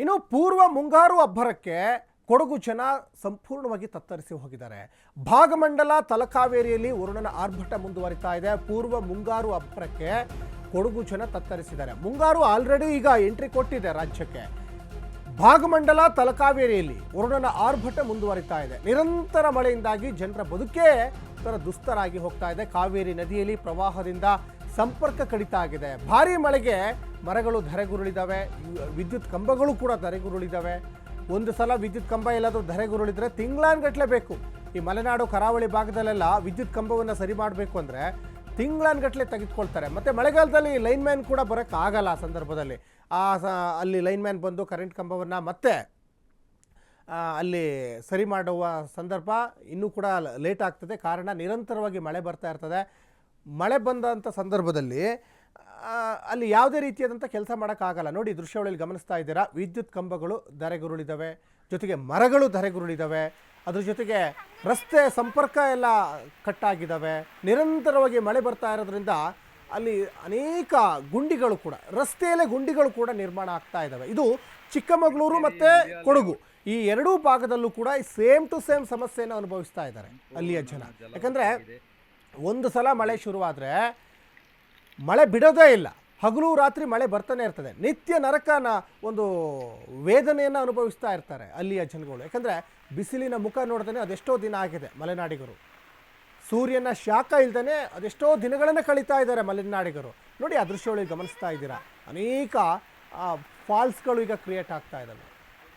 ಇನ್ನು ಪೂರ್ವ ಮುಂಗಾರು ಅಬ್ಬರಕ್ಕೆ ಕೊಡಗು ಜನ ಸಂಪೂರ್ಣವಾಗಿ ತತ್ತರಿಸಿ ಹೋಗಿದ್ದಾರೆ. ಭಾಗಮಂಡಲ, ತಲಕಾವೇರಿಯಲ್ಲಿ ವರುಣನ ಆರ್ಭಟ ಮುಂದುವರಿತಾ ಇದೆ. ಪೂರ್ವ ಮುಂಗಾರು ಅಬ್ಬರಕ್ಕೆ ಕೊಡಗು ಜನ ತತ್ತರಿಸಿದ್ದಾರೆ. ಮುಂಗಾರು ಆಲ್ರೆಡಿ ಈಗ ಎಂಟ್ರಿ ಕೊಟ್ಟಿದೆ ರಾಜ್ಯಕ್ಕೆ. ಭಾಗಮಂಡಲ, ತಲಕಾವೇರಿಯಲ್ಲಿ ವರುಣನ ಆರ್ಭಟ ಮುಂದುವರಿತಾ ಇದೆ. ನಿರಂತರ ಮಳೆಯಿಂದಾಗಿ ಜನರ ಬದುಕೇ ತರ ದುಸ್ತರಾಗಿ ಹೋಗ್ತಾ ಇದೆ. ಕಾವೇರಿ ನದಿಯಲ್ಲಿ ಪ್ರವಾಹದಿಂದ ಸಂಪರ್ಕ ಕಡಿತ ಆಗಿದೆ. ಭಾರಿ ಮಳೆಗೆ ಮರಗಳು ಧರೆಗುರುಳಿದಾವೆ. ವಿದ್ಯುತ್ ಕಂಬಗಳು ಕೂಡ ಧರೆಗುರುಳಿದಾವೆ. ಒಂದು ಸಲ ವಿದ್ಯುತ್ ಕಂಬ ಎಲ್ಲಾದರೂ ಧರೆಗುರುಳಿದ್ರೆ ತಿಂಗಳಾನ್ಗಟ್ಲೆ ಬೇಕು. ಈ ಮಲೆನಾಡು ಕರಾವಳಿ ಭಾಗದಲ್ಲೆಲ್ಲ ವಿದ್ಯುತ್ ಕಂಬವನ್ನು ಸರಿ ಮಾಡಬೇಕು ಅಂದರೆ ತಿಂಗಳಾನ್ಗಟ್ಲೆ ತೆಗೆದುಕೊಳ್ತಾರೆ. ಮತ್ತು ಮಳೆಗಾಲದಲ್ಲಿ ಲೈನ್ ಮ್ಯಾನ್ ಕೂಡ ಬರೋಕ್ಕಾಗಲ್ಲ ಆ ಸಂದರ್ಭದಲ್ಲಿ. ಆ ಅಲ್ಲಿ ಲೈನ್ ಮ್ಯಾನ್ ಬಂದು ಕರೆಂಟ್ ಕಂಬವನ್ನು ಮತ್ತೆ ಅಲ್ಲಿ ಸರಿ ಮಾಡುವ ಸಂದರ್ಭ ಇನ್ನೂ ಕೂಡ ಲೇಟ್ ಆಗ್ತದೆ. ಕಾರಣ ನಿರಂತರವಾಗಿ ಮಳೆ ಬರ್ತಾ ಇರ್ತದೆ. ಮಳೆ ಬಂದಂಥ ಸಂದರ್ಭದಲ್ಲಿ ಅಲ್ಲಿ ಯಾವುದೇ ರೀತಿಯಾದಂಥ ಕೆಲಸ ಮಾಡೋಕ್ಕಾಗಲ್ಲ. ನೋಡಿ ದೃಶ್ಯಾವಳಿಯಲ್ಲಿ ಗಮನಿಸ್ತಾ ಇದ್ದೀರಾ? ವಿದ್ಯುತ್ ಕಂಬಗಳು ಧರೆಗುರುಳಿದ್ದಾವೆ ಜೊತೆಗೆ ಮರಗಳು ಧರೆಗುರುಳಿದ್ದಾವೆ ಅದ್ರ ಜೊತೆಗೆ ರಸ್ತೆ ಸಂಪರ್ಕ ಎಲ್ಲ ಕಟ್ಟಾಗಿದ್ದಾವೆ. ನಿರಂತರವಾಗಿ ಮಳೆ ಬರ್ತಾ ಇರೋದ್ರಿಂದ ಅಲ್ಲಿ ಅನೇಕ ಗುಂಡಿಗಳು ಕೂಡ, ರಸ್ತೆಯಲ್ಲೇ ಗುಂಡಿಗಳು ಕೂಡ ನಿರ್ಮಾಣ ಆಗ್ತಾ ಇದ್ದಾವೆ. ಇದು ಚಿಕ್ಕಮಗಳೂರು ಮತ್ತು ಕೊಡಗು. ಈ ಎರಡೂ ಭಾಗದಲ್ಲೂ ಕೂಡ ಸೇಮ್ ಟು ಸೇಮ್ ಸಮಸ್ಯೆಯನ್ನು ಅನುಭವಿಸ್ತಾ ಇದ್ದಾರೆ ಅಲ್ಲಿಯ ಜನ. ಯಾಕಂದರೆ ಒಂದು ಸಲ ಮಳೆ ಶುರುವಾದರೆ ಮಳೆ ಬಿಡೋದೇ ಇಲ್ಲ. ಹಗಲು ರಾತ್ರಿ ಮಳೆ ಬರ್ತಾನೆ ಇರ್ತದೆ. ನಿತ್ಯ ನರಕನ ಒಂದು ವೇದನೆಯನ್ನು ಅನುಭವಿಸ್ತಾ ಇರ್ತಾರೆ ಅಲ್ಲಿಯ ಜನಗಳು. ಯಾಕಂದರೆ ಬಿಸಿಲಿನ ಮುಖ ನೋಡ್ದೇ ಅದೆಷ್ಟೋ ದಿನ ಆಗಿದೆ ಮಲೆನಾಡಿಗರು. ಸೂರ್ಯನ ಶಾಖ ಇಲ್ದೇ ಅದೆಷ್ಟೋ ದಿನಗಳನ್ನು ಕಳೀತಾ ಇದ್ದಾರೆ ಮಲೆನಾಡಿಗರು. ನೋಡಿ ಆ ದೃಶ್ಯಗಳಿಗೆ ಗಮನಿಸ್ತಾ ಇದ್ದೀರಾ? ಅನೇಕ ಫಾಲ್ಸ್ಗಳು ಈಗ ಕ್ರಿಯೇಟ್ ಆಗ್ತಾ ಇದ್ದಾವೆ.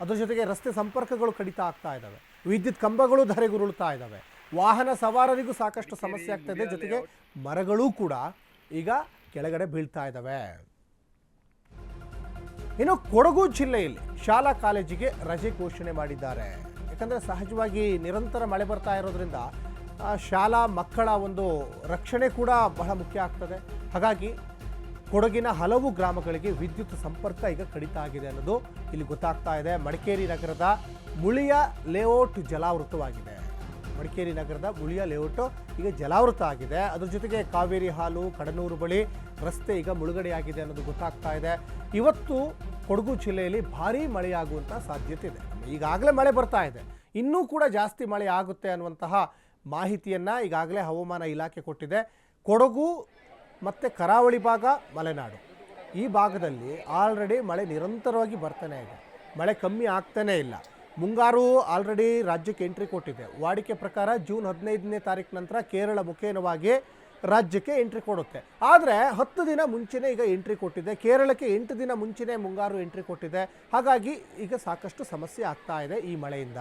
ಅದ್ರ ಜೊತೆಗೆ ರಸ್ತೆ ಸಂಪರ್ಕಗಳು ಕಡಿತ ಆಗ್ತಾ ಇದ್ದಾವೆ. ವಿದ್ಯುತ್ ಕಂಬಗಳು ಧರೆಗುರುಳ್ತಾ ಇದ್ದಾವೆ. ವಾಹನ ಸವಾರರಿಗೂ ಸಾಕಷ್ಟು ಸಮಸ್ಯೆ ಆಗ್ತಾ ಇದೆ. ಜೊತೆಗೆ ಮರಗಳೂ ಕೂಡ ಈಗ ಕೆಳಗಡೆ ಬೀಳ್ತಾ ಇದ್ದಾವೆ ಇನ್ನು ಕೊಡಗು ಜಿಲ್ಲೆಯಲ್ಲಿ ಶಾಲಾ ಕಾಲೇಜಿಗೆ ರಜೆ ಘೋಷಣೆ ಮಾಡಿದ್ದಾರೆ. ಯಾಕಂದರೆ ಸಹಜವಾಗಿ ನಿರಂತರ ಮಳೆ ಬರ್ತಾ ಇರೋದ್ರಿಂದ ಶಾಲಾ ಮಕ್ಕಳ ಒಂದು ರಕ್ಷಣೆ ಕೂಡ ಬಹಳ ಮುಖ್ಯ ಆಗ್ತದೆ. ಹಾಗಾಗಿ ಕೊಡಗಿನ ಹಲವು ಗ್ರಾಮಗಳಿಗೆ ವಿದ್ಯುತ್ ಸಂಪರ್ಕ ಈಗ ಕಡಿತ ಆಗಿದೆ ಅನ್ನೋದು ಇಲ್ಲಿ ಗೊತ್ತಾಗ್ತಾ ಇದೆ. ಮಡಿಕೇರಿ ನಗರದ ಮುಳಿಯ ಲೇಔಟ್ ಜಲಾವೃತವಾಗಿದೆ. ಮಡಿಕೇರಿ ನಗರದ ಮುಳಿಯ ಲೇಔಟು ಈಗ ಜಲಾವೃತ ಆಗಿದೆ. ಅದ್ರ ಜೊತೆಗೆ ಕಾವೇರಿ ಹಾಲು, ಕಡನೂರು ಬಳಿ ರಸ್ತೆ ಈಗ ಮುಳುಗಡೆಯಾಗಿದೆ ಅನ್ನೋದು ಗೊತ್ತಾಗ್ತಾ ಇದೆ. ಇವತ್ತು ಕೊಡಗು ಜಿಲ್ಲೆಯಲ್ಲಿ ಭಾರೀ ಮಳೆಯಾಗುವಂಥ ಸಾಧ್ಯತೆ ಇದೆ. ಈಗಾಗಲೇ ಮಳೆ ಬರ್ತಾ ಇದೆ. ಇನ್ನೂ ಕೂಡ ಜಾಸ್ತಿ ಮಳೆ ಆಗುತ್ತೆ ಅನ್ನುವಂತಹ ಮಾಹಿತಿಯನ್ನು ಈಗಾಗಲೇ ಹವಾಮಾನ ಇಲಾಖೆ ಕೊಟ್ಟಿದೆ. ಕೊಡಗು ಮತ್ತು ಕರಾವಳಿ ಭಾಗ, ಮಲೆನಾಡು. ಈ ಭಾಗದಲ್ಲಿ ಆಲ್ರೆಡಿ ಮಳೆ ನಿರಂತರವಾಗಿ ಬರ್ತಾನೆ ಇದೆ. ಮಳೆ ಕಮ್ಮಿ ಆಗ್ತಾನೇ ಇಲ್ಲ. ಮುಂಗಾರು ಆಲ್ರೆಡಿ ರಾಜ್ಯಕ್ಕೆ ಎಂಟ್ರಿ ಕೊಟ್ಟಿದೆ. ವಾಡಿಕೆ ಪ್ರಕಾರ ಜೂನ್ ಹದಿನೈದನೇ ತಾರೀಕು ನಂತರ ಕೇರಳ ಮುಖೇನವಾಗಿ ರಾಜ್ಯಕ್ಕೆ ಎಂಟ್ರಿ ಕೊಡುತ್ತೆ. ಆದರೆ ಹತ್ತು ದಿನ ಮುಂಚೆನೇ ಈಗ ಎಂಟ್ರಿ ಕೊಟ್ಟಿದೆ. ಕೇರಳಕ್ಕೆ ಎಂಟು ದಿನ ಮುಂಚೆನೇ ಮುಂಗಾರು ಎಂಟ್ರಿ ಕೊಟ್ಟಿದೆ. ಹಾಗಾಗಿ ಈಗ ಸಾಕಷ್ಟು ಸಮಸ್ಯೆ ಆಗ್ತಾ ಇದೆ ಈ ಮಳೆಯಿಂದ.